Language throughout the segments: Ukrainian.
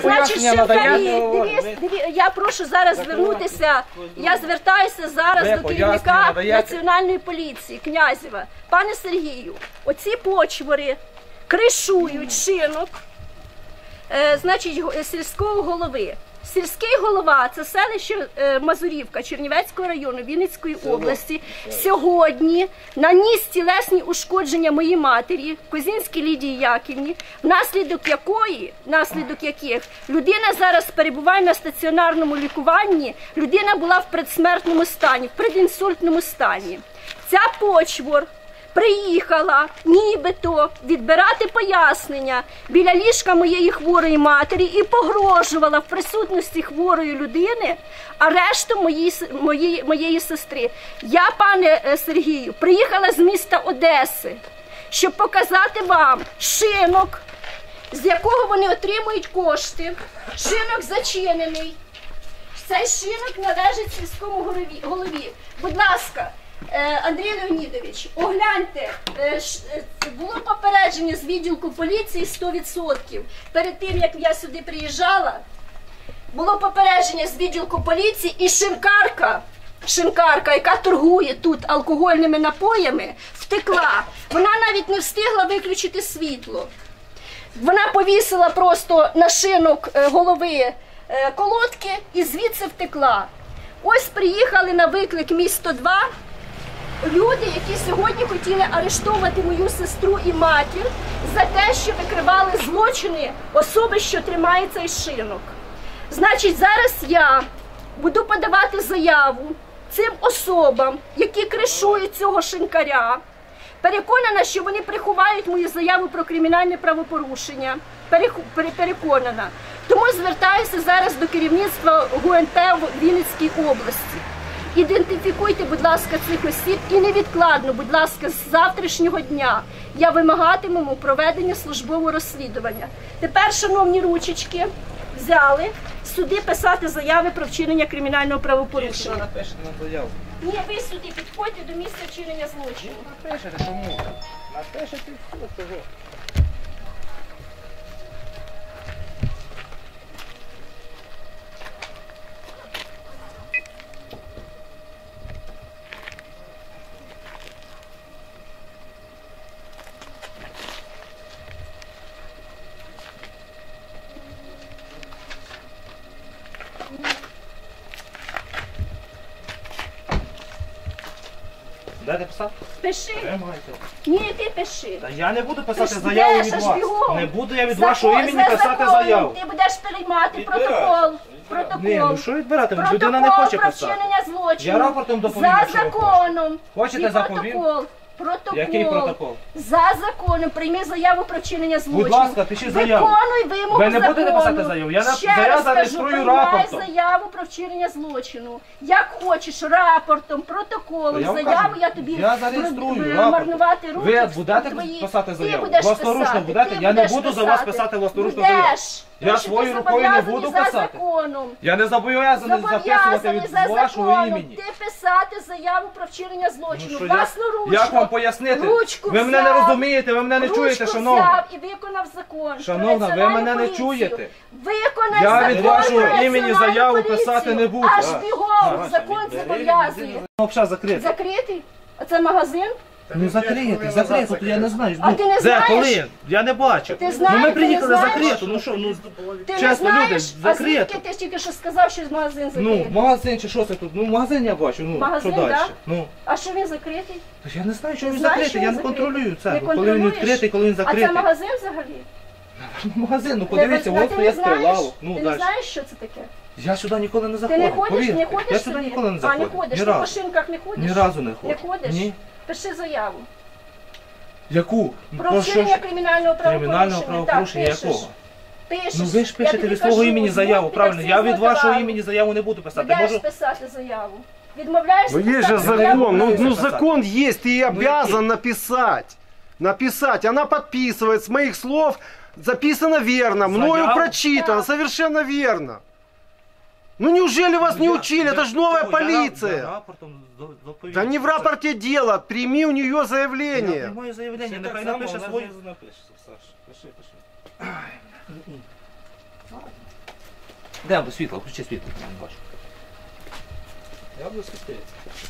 Значить, пояснення дивіться, диві- я прошу зараз звернутися. Я звертаюся зараз до пояснення керівника надаєте? національної поліції Князєва. Пане Сергію, оці почвори кришують шинок, е, значить, го- е, сільського голови. Сільський голова це селище е, Мазурівка Чернівецького району Вінницької області. Сьогодні наніс тілесні ушкодження моїй матері, Козінській Лідії Яківні, внаслідок якої, внаслідок яких людина зараз перебуває на стаціонарному лікуванні. Людина була в предсмертному стані, в предінсультному стані. Ця почвор приїхала нібито відбирати пояснення біля ліжка моєї хворої матері і погрожувала в присутності хворої людини арештом моїй, моєї, моєї сестри. Я, пане е, Сергію, приїхала з міста Одеси, щоб показати вам шинок, з якого вони отримують кошти. Шинок зачинений. Цей шинок належить сільському голові. Будь ласка, Андрій Леонідович, огляньте, е, е, було попередження з відділку поліції 100%. Перед тим, як я сюди приїжджала, було попередження з відділку поліції і шинкарка. Шинкарка, яка торгує тут алкогольними напоями, втекла. Вона навіть не встигла виключити світло. Вона повісила просто на шинок е, голови е, колодки і звідси втекла. Ось приїхали на виклик місто 2 люди, які сьогодні хотіли арештовувати мою сестру і матір за те, що викривали злочини особи, що тримає цей шинок. Значить, зараз я буду подавати заяву цим особам, які кришують цього шинкаря. Переконана, що вони приховають мою заяву про кримінальне правопорушення. Переконана. Тому звертаюся зараз до керівництва ГУНП в Вінницькій області. Ідентифікуйте, будь ласка, цих осіб і невідкладно, будь ласка, з завтрашнього дня я вимагатиму проведення службового розслідування. Тепер, шановні ручечки, взяли суди писати заяви про вчинення кримінального правопорушення. напишете на заяву. Ні, ви сюди підходьте до місця вчинення злочину. Напишете, чому? Напишете і все, того. Дайте писати? Пиши. Тримайте. Ні, ти пиши. Та я не буду писати Ти ж заяву від вас. бігом. Не буду я від вашого імені за писати законом заяву. Ти будеш приймати протокол. Протокол. Ні, ну що відбирати? Протокол Людина не хоче про писати. вчинення злочину. Я рапортом доповім, За якщо ви законом. Хочете, І заповім? протокол. Протокол. Який протокол? За законом прийми заяву про вчинення злочину. Будь ласка, пишіть заяву. Виконуй вимогу Ви не будете писати заяву? Я на- Ще я раз зареєструю кажу, приймай рапортом. заяву про вчинення злочину. Як хочеш, рапортом, протоколом, Я вам заяву кажу, я тобі я зареєструю рапортом. марнувати руки. Ви будете твої. писати Ти заяву? будеш Власноручно писати, будете? ти Я не будеш буду за вас писати власноручну Будеш. заяву. Я своєю рукою не зобов'язаний буду за писати. законом. Я не зобов'язаний записувати від за вашого законом імені. ти писати заяву про вчинення злочину. Ну, Власноручно. Як вам пояснити? Ручку Ви мене не розумієте, ви мене не ручку чуєте, взяв шановна. і виконав закон. Шановна, ви мене не чуєте. Виконай Я від вашого імені заяву поліцію. писати не буду. Аж бігом, закон зобов'язує. Закрити. Закритий? А це магазин? Ну закрити, закрити, то я не знаю. А Ну, ти не Де, знаєш? коли? Я не бачив. Ти знаєш, ну ми ти приїхали не знаєш? закрито, ну що, ну Ти не чесно, знаєш? люди, А звідки ти ж тільки що сказав, що магазин Ну, закритий? магазин чи що це тут? Ну, магазин я бачу, ну, Магазин, що далі? да? Ну, А що він закритий? то я не знаю, що Ти він знаєш, закритий, що я він не закритий? контролюю це. Не Коли він контролюєш? відкритий, коли він закритий. А це магазин взагалі? Магазин, ну Ти подивіться, не- а от ти стоять не знаєш? стрілало. Ну, Ти не далі. знаєш, що це таке? Я сюди ніколи не Ти заходив. не ходиш, повірте. не ходиш Я сюди? ніколи не А, заходив. не ходиш, Ні ти по разу. шинках не ходиш? Ні разу не Не ходив. ходиш? Ні. Пиши заяву. Яку? Про вчинення кримінального правопорушення. Кримінального Так, правопорушення пишеш. якого? Пишеш. Ну ви ж Я пишете тобі від свого кажу, імені заяву, правильно? Я від вашого імені заяву не буду писати. Будеш Можу... писати заяву. Відмовляєшся? Ну есть же писати заяву? закон, ну, ну закон есть, ты Ну, обязан написать. Написать. Она подписывает с моих слов, записано верно, мною Заяву? прочитано, совершенно верно. Ну неужели вас не Я- учили? Это же новая я рап- я полиция. Да не в рапорте дело, прими у нее Я заявление. приймаю заявлення, нехай напише своє. Де до світла, включи світло, я не бачу. Я буду світити.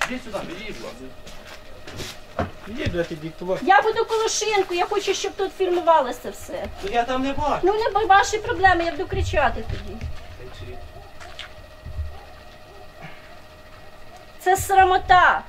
Іди сюди, іди, будь ласка. Іди, блядь, іди, хто Я буду колошинку, я хочу, щоб тут фільмувалося все. Ну я там не бачу. Ну не бо- ваші проблеми, я буду кричати тоді. Це срамота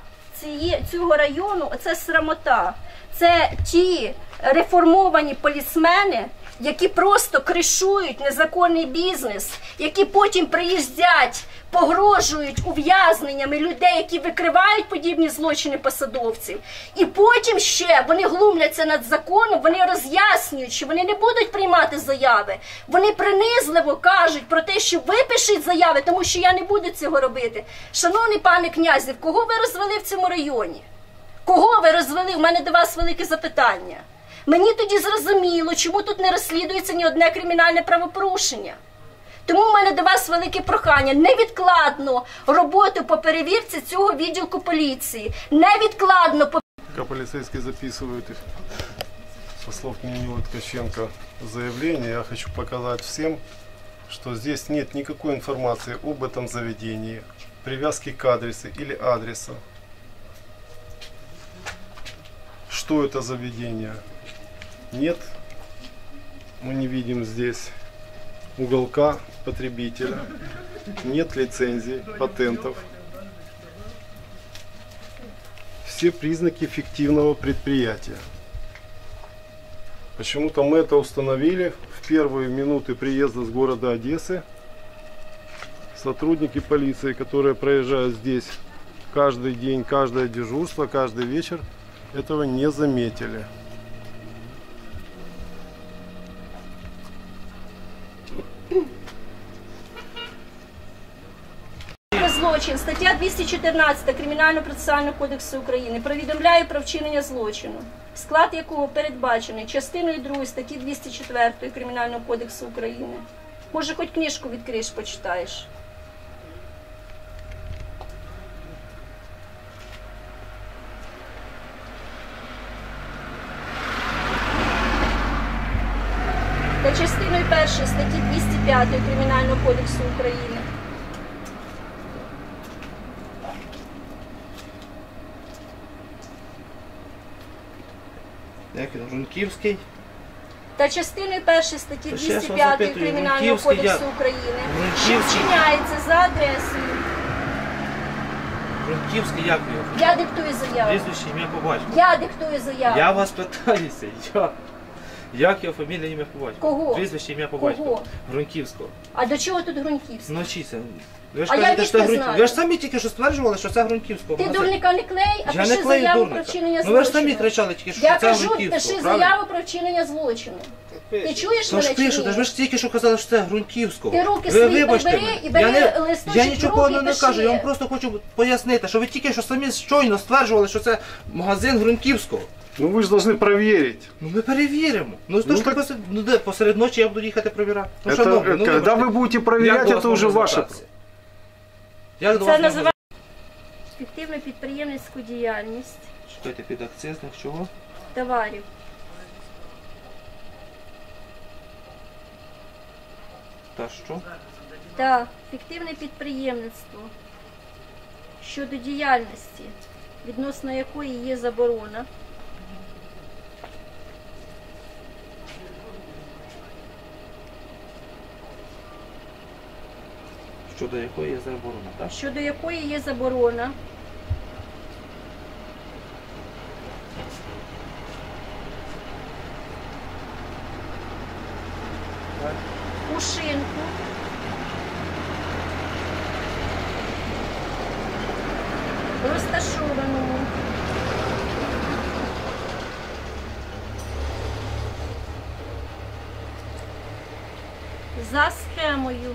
цього району, це срамота. Це ті реформовані полісмени, які просто кришують незаконний бізнес, які потім приїздять, погрожують ув'язненнями людей, які викривають подібні злочини посадовців. І потім ще вони глумляться над законом, вони роз'яснюють, що вони не будуть приймати заяви. Вони принизливо кажуть про те, що ви пишіть заяви, тому що я не буду цього робити. Шановний пане князів, кого ви розвели в цьому районі? Кого ви розвели? У мене до вас велике запитання. Мені тоді зрозуміло, чому тут не розслідується ні одне кримінальне правопорушення. Тому в мене до вас велике прохання невідкладно роботу по перевірці цього відділку поліції. Невідкладно по Пока полицейские записывают их, со слов Нинила Ткаченко заявление, я хочу показать всем, что здесь нет никакой информации об этом заведении, привязки к адресу или адреса. Что это заведение? Нет, мы не видим здесь уголка потребителя, нет лицензий, патентов все признаки фиктивного предприятия. Почему-то мы это установили в первые минуты приезда с города Одессы. Сотрудники полиции, которые проезжают здесь каждый день, каждое дежурство, каждый вечер, этого не заметили. Злочин, стаття 214 Кримінально-процесуального кодексу України повідомляє про вчинення злочину, склад якого передбачений частиною 2 статті 204 Кримінального кодексу України. Може, хоч книжку відкриєш, почитаєш. Та частиною 1 статті 205 Кримінального кодексу України. Як він, Рунківський? та частиною 1 статті Та ще я 205 запитую, Кримінального Гунківський кодексу я- України, що Гунківський. вчиняється за адресою. Рунківський, як його? Я диктую заяву. Прізвище, ім'я по. Я диктую заяву. Я вас питаюся, як? Як його фамілія, ім'я по батьку? Кого? Прізвище, ім'я по Кого? батьку. Грунківського. А до чого тут Груньківський? Ну вчіться. Ви ж А я кажете, що це відки Грунків. знаю. Ви ж самі тільки що стверджували, що це Грунківського. Ти магазин. дурника не клей, а Я не пиши клею заяву дурника. про вчинення Ну ви ж злочину. самі кричали тільки, що Я це кажу, Грунківського, пиши правильно? заяву про вчинення злочину. Ти чуєш То мене ж чи ні? ж ви ж тільки що казали, що це Грунківського. Ти руки ви свої прибери мене. і бери я, не, листочок я в нічого руки не пиши. кажу, я вам просто хочу пояснити, що ви тільки що самі щойно стверджували, що це магазин Грунківського. Ну вы же должны проверить. Ну ми перевіримо. Ну, то Ну, ж так- посеред, ну де посеред ночі я буду їхати перевіряти. Ну, это, шановні, ну, когда вибачте. вы будете Як проверять, до вас это уже можна ваше. звертатися? Як до Це вас можна називається фіктивну підприємницьку діяльність Чекайте, під акцизних чого? товарів. Та що? та фіктивне підприємництво щодо діяльності, відносно якої є заборона. Щодо якої є заборона, так? щодо якої є заборона. У шинку розташованому. За схемою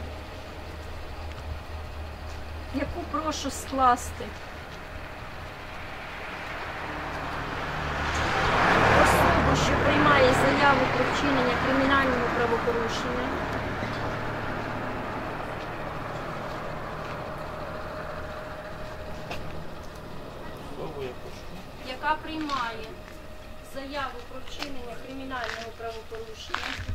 яку прошу скласти. Особу, що приймає заяву про вчинення кримінального правопорушення. Яка приймає заяву про вчинення кримінального правопорушення.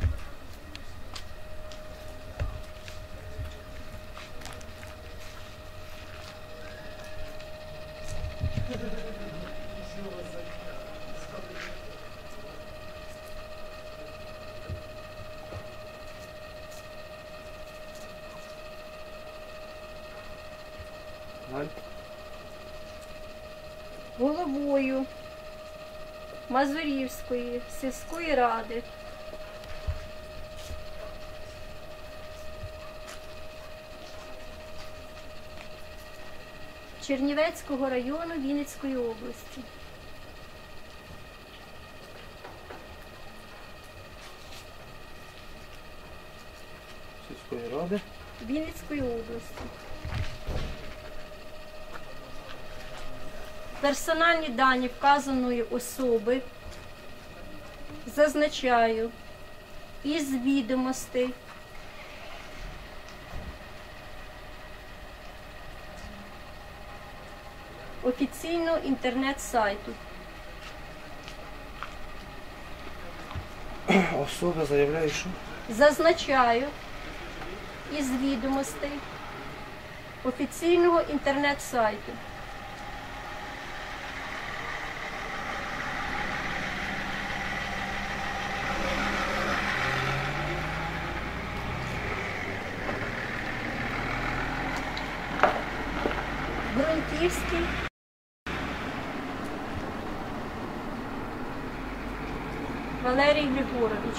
Головою Мазурівської сільської ради Чернівецького району Вінницької області. Сільської ради. Вінницької області. Персональні дані вказаної особи зазначаю із відомостей офіційного інтернет-сайту. Особа заявляє, що Зазначаю із відомостей офіційного інтернет-сайту. Грунтівський Валерій Григорович.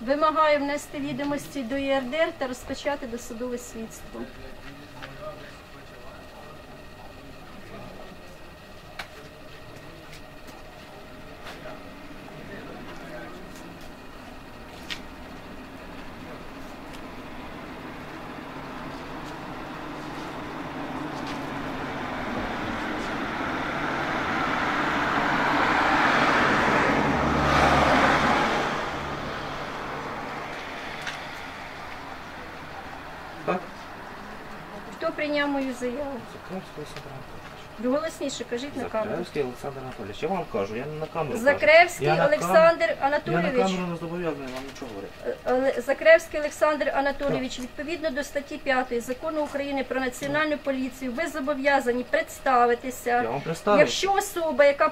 Вимагаю внести відомості до ЄРДР та розпочати досудове слідство. Так? Хто прийняв мою заяву? Закревський Олександр Анатолійович. Голосніше кажіть на камеру. Закревський Олександр Анатолійович. Я вам кажу, я не на камеру. кажу. Закревський Я на Олександр Я на Анатолійович. камеру не зобов'язаний вам нічого говорити. Оле- Закревський Олександр Анатолійович, відповідно до статті 5 закону України про національну поліцію, ви зобов'язані представитися. Я вам представив. Якщо особа, яка